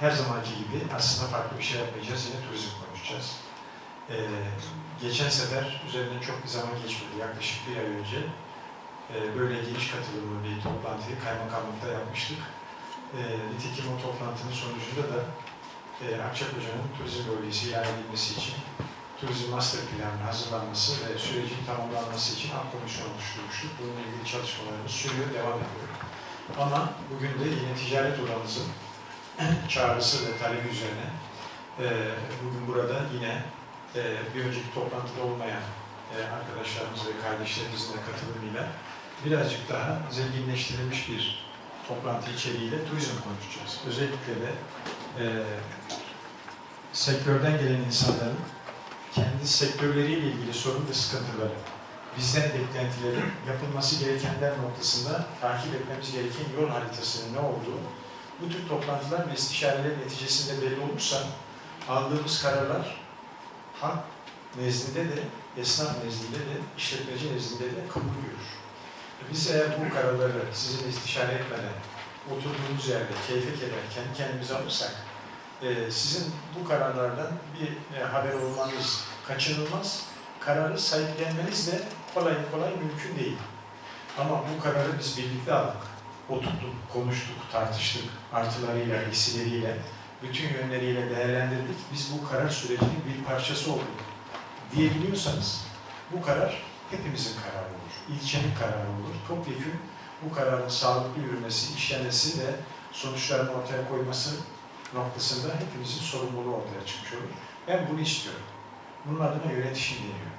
her zamanki gibi aslında farklı bir şey yapmayacağız. Yine turizm konuşacağız. Ee, geçen sefer üzerinden çok bir zaman geçmedi. Yaklaşık bir ay önce e, böyle geniş katılımlı bir toplantıyı kaymakamlıkta yapmıştık. E, nitekim o toplantının sonucunda da e, Akçakoca'nın turizm bölgesi ilan edilmesi için turizm master planının hazırlanması ve sürecin tamamlanması için alt komisyon oluşturmuştuk. Bununla ilgili çalışmalarımız sürüyor, devam ediyor. Ama bugün de yine ticaret odamızın çağrısı ve talebi üzerine e, bugün burada yine e, bir önceki toplantıda olmayan e, arkadaşlarımız ve kardeşlerimizin de katılımıyla birazcık daha zenginleştirilmiş bir toplantı içeriğiyle turizm konuşacağız. Özellikle de e, sektörden gelen insanların kendi sektörleriyle ilgili sorun ve sıkıntıları, bizden beklentileri, yapılması gerekenler noktasında takip etmemiz gereken yol haritasının ne olduğu, bu tür toplantılar ve istişareler neticesinde belli olursa aldığımız kararlar halk nezdinde de, esnaf nezdinde de, işletmeci nezdinde de kabul görür. Biz eğer bu kararları sizinle istişare etmeden oturduğumuz yerde keyfe keder, kendi kendimize alırsak e, sizin bu kararlardan bir e, haber olmanız kaçınılmaz. Kararı sahiplenmeniz de kolay kolay mümkün değil. Ama bu kararı biz birlikte aldık. Oturduk, konuştuk, tartıştık, artılarıyla, eksileriyle, bütün yönleriyle değerlendirdik. Biz bu karar sürecinin bir parçası olduk diyebiliyorsanız bu karar hepimizin kararı olur. İlçenin kararı olur. Topyekun bu kararın sağlıklı yürümesi, işlemesi ve sonuçlarını ortaya koyması noktasında hepimizin sorumluluğu ortaya çıkmış olur. Ben bunu istiyorum. Bunun adına yönetişim deniyor.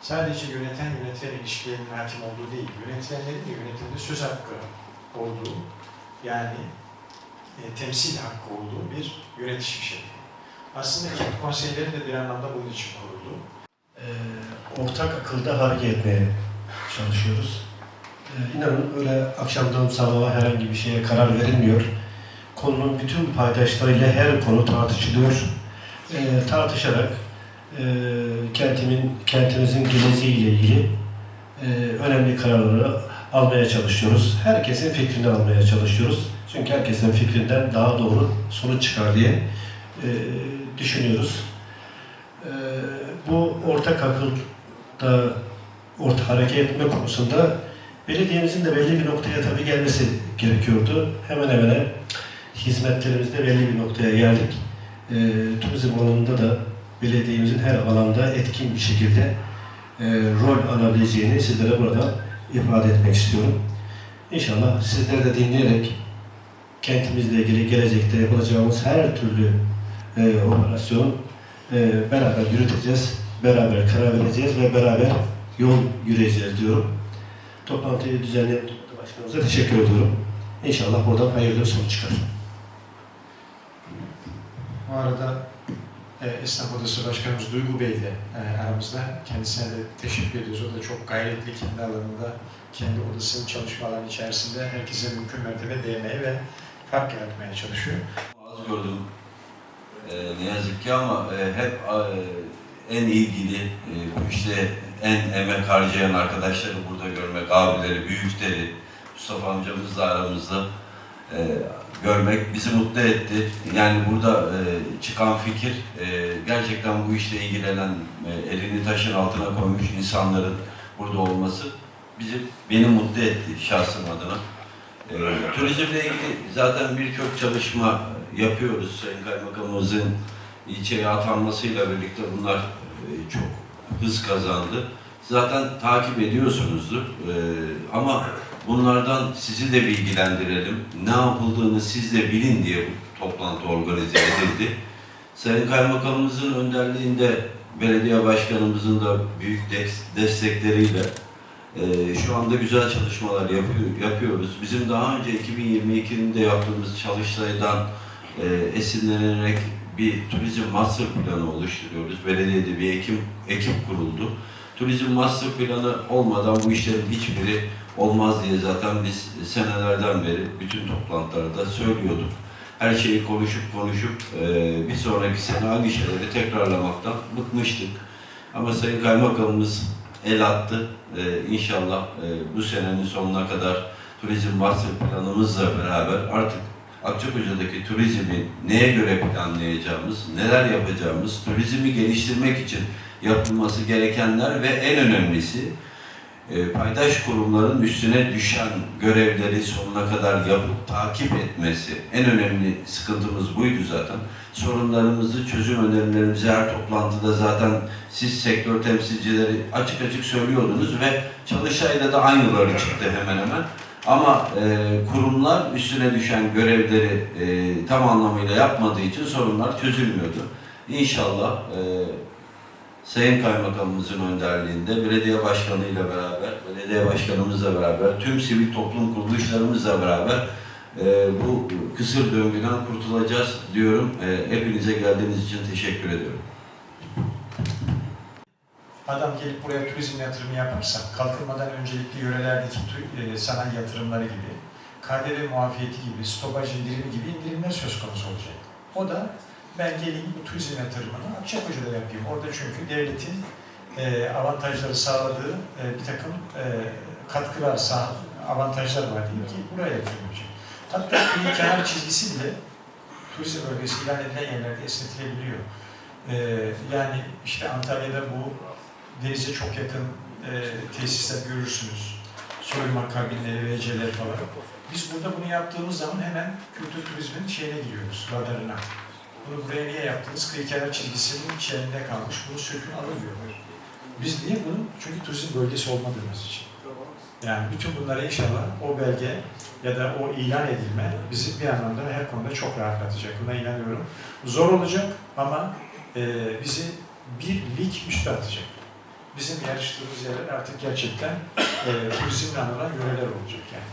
Sadece yöneten yönetilen ilişkilerinin hakim olduğu değil, yönetilenlerin de yönetimde söz hakkı olduğu, yani e, temsil hakkı olduğu bir yönetişim şekli. Aslında kent konseyleri de bir anlamda bunun için kuruldu. Ee, ortak akılda hareket etmeye çalışıyoruz. Ee, inanın öyle akşamdan sabaha herhangi bir şeye karar verilmiyor. Konunun bütün paydaşlarıyla her konu tartışılıyor. Ee, tartışarak e, kentimin, kentimizin geleceğiyle ilgili e, önemli kararları almaya çalışıyoruz. Herkesin fikrini almaya çalışıyoruz. Çünkü herkesin fikrinden daha doğru sonuç çıkar diye e, düşünüyoruz. Ee, bu ortak akılda orta hareket etme konusunda belediyemizin de belli bir noktaya tabii gelmesi gerekiyordu. Hemen hemen hizmetlerimizde belli bir noktaya geldik. Ee, turizm alanında da belediyemizin her alanda etkin bir şekilde e, rol alabileceğini sizlere burada ifade etmek istiyorum. İnşallah sizler de dinleyerek kentimizle ilgili gelecekte yapılacağımız her türlü e, operasyon e, beraber yürüteceğiz, beraber karar vereceğiz ve beraber yol yürüyeceğiz diyorum. Toplantıyı düzenleyen başkanımıza teşekkür ediyorum. İnşallah buradan hayırlı sonuç çıkar. Bu arada e, Esnaf Odası Başkanımız Duygu Bey de e, aramızda. Kendisine de teşekkür ediyoruz. O da çok gayretli kendi alanında, kendi odasının çalışmaları içerisinde herkese mümkün mertebe değmeye ve fark yaratmaya çalışıyor. Az gördüm e, ne yazık ki ama e, hep e, en ilgili e, bu işte en emek harcayan arkadaşları burada görmek, abileri, büyükleri, Mustafa amcamız da aramızda e, görmek bizi mutlu etti. Yani burada e, çıkan fikir e, gerçekten bu işle ilgilenen, e, elini taşın altına koymuş insanların burada olması bizi beni mutlu etti şahsım adına. E, turizmle ilgili zaten birçok çalışma yapıyoruz. Sayın Kaymakamımızın ilçeye atanmasıyla birlikte bunlar e, çok hız kazandı. Zaten takip ediyorsunuzdur. E, ama bunlardan sizi de bilgilendirelim. Ne yapıldığını siz de bilin diye bu toplantı organize edildi. Sayın Kaymakamımızın önderliğinde belediye başkanımızın da büyük des- destekleriyle ee, şu anda güzel çalışmalar yapıyor, yapıyoruz. Bizim daha önce 2022'de yaptığımız çalıştaydan e, esinlenerek bir turizm master planı oluşturuyoruz. Belediyede bir ekip, ekip kuruldu. Turizm master planı olmadan bu işlerin hiçbiri olmaz diye zaten biz senelerden beri bütün toplantılarda söylüyorduk. Her şeyi konuşup konuşup e, bir sonraki sene aynı şeyleri tekrarlamaktan bıkmıştık. Ama Sayın Kaymakamımız el attı. Ee, inşallah e, bu senenin sonuna kadar turizm master planımızla beraber artık Akçakoca'daki turizmi neye göre planlayacağımız, neler yapacağımız, turizmi geliştirmek için yapılması gerekenler ve en önemlisi e, paydaş kurumların üstüne düşen görevleri sonuna kadar yapıp takip etmesi. En önemli sıkıntımız buydu zaten. Sorunlarımızı, çözüm önerilerimizi her toplantıda zaten siz sektör temsilcileri açık açık söylüyordunuz ve Çalıştay'da da aynıları çıktı hemen hemen. Ama e, kurumlar üstüne düşen görevleri e, tam anlamıyla yapmadığı için sorunlar çözülmüyordu. İnşallah e, Sayın Kaymakamımızın önderliğinde belediye başkanıyla beraber, belediye başkanımızla beraber, tüm sivil toplum kuruluşlarımızla beraber e, bu kısır döngüden kurtulacağız diyorum. E, hepinize geldiğiniz için teşekkür ediyorum. Adam gelip buraya turizm yatırımı yaparsa, kalkınmadan öncelikli yörelerdeki e, sanayi yatırımları gibi, KDV muafiyeti gibi, stopaj indirimi gibi indirimler söz konusu olacak. O da ben geleyim bu turizm yatırımını Akçakoca'da yapayım. Orada çünkü devletin e, avantajları sağladığı e, bir takım e, katkılar, sağ, avantajlar var diye ki buraya yatırım olacak. Hatta bir kenar çizgisi bile turizm bölgesi ilan edilen yerlerde esnetilebiliyor. E, yani işte Antalya'da bu denize çok yakın e, tesisler görürsünüz. Soyunma kabinleri, VC'ler falan. Biz burada bunu yaptığımız zaman hemen kültür turizmin şeyine giriyoruz, radarına. Bunu buraya niye yaptınız? Kıyı kenar çizgisinin içerisinde kalmış. Bunu sökün alın. Biz niye bunu? Çünkü turizm bölgesi olmadığımız için. Yani bütün bunlara inşallah o belge ya da o ilan edilme bizi bir anlamda her konuda çok rahatlatacak. Buna inanıyorum. Zor olacak ama e, bizi bir lig üstü atacak. Bizim yarıştığımız yerler artık gerçekten e, turizmle anılan yöreler olacak yani.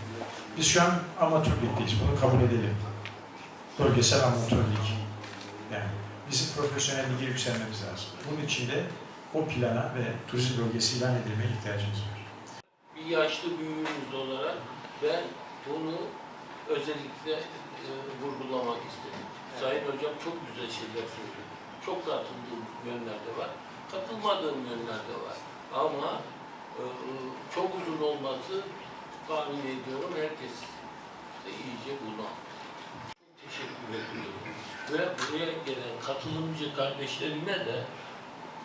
Biz şu an amatör ligdeyiz, bunu kabul edelim. Bölgesel amatör lig. Yani bizim profesyonel lige yükselmemiz lazım. Bunun için de o plana ve turizm bölgesi ilan edilmeye ihtiyacımız var. bir yaşlı büyüğümüz olarak ben bunu özellikle e, vurgulamak istedim. Sayın Hocam çok güzel şeyler söyledi. Çok katıldığım yönler de var. Katılmadığım yönler de var. Ama e, çok uzun olması tahmin ediyorum herkes de iyice buna. Çok teşekkür ediyorum. Ve buraya gelen katılımcı kardeşlerime de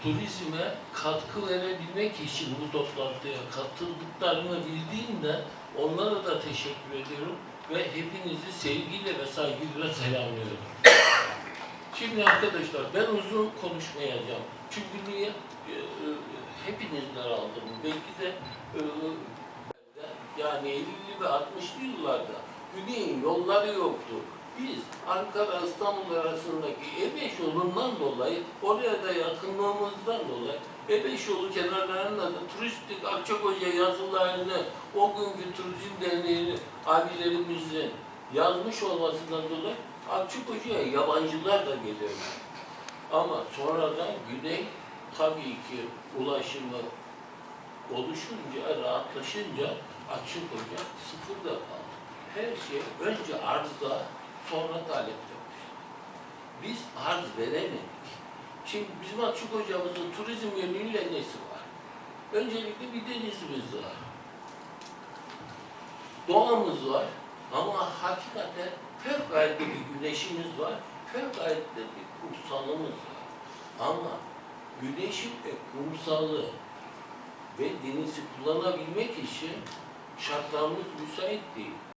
turizme katkı verebilmek için bu toplantıya katıldıklarını bildiğimde onlara da teşekkür ediyorum ve hepinizi sevgiyle ve saygıyla selamlıyorum. Şimdi arkadaşlar ben uzun konuşmayacağım. Çünkü niye? Ee, e, hepinizden aldım. Belki de e, yani 50'li ve 60'lı yıllarda Güney'in yolları yoktu. Biz Ankara İstanbul arasındaki E5 yolundan dolayı oraya da yakınlığımızdan dolayı E5 yolu kenarlarında da turistik Akçakoca yazılarını o günkü Turizm Derneği'nin abilerimizin yazmış olmasından dolayı Akçakoca'ya yabancılar da geliyor. Ama sonradan Güney tabii ki ulaşımı oluşunca, rahatlaşınca Akçakoca sıfırda kaldı. Her şey önce arzda, sonra talepte. Biz arz veremedik. Şimdi bizim Akçuk hocamızın turizm yönüyle nesi var? Öncelikle bir denizimiz var. Doğamız var ama hakikaten fevkalade bir güneşimiz var, fevkalade bir kumsalımız var. Ama güneşin ve kumsalı ve denizi kullanabilmek için şartlarımız müsait değil.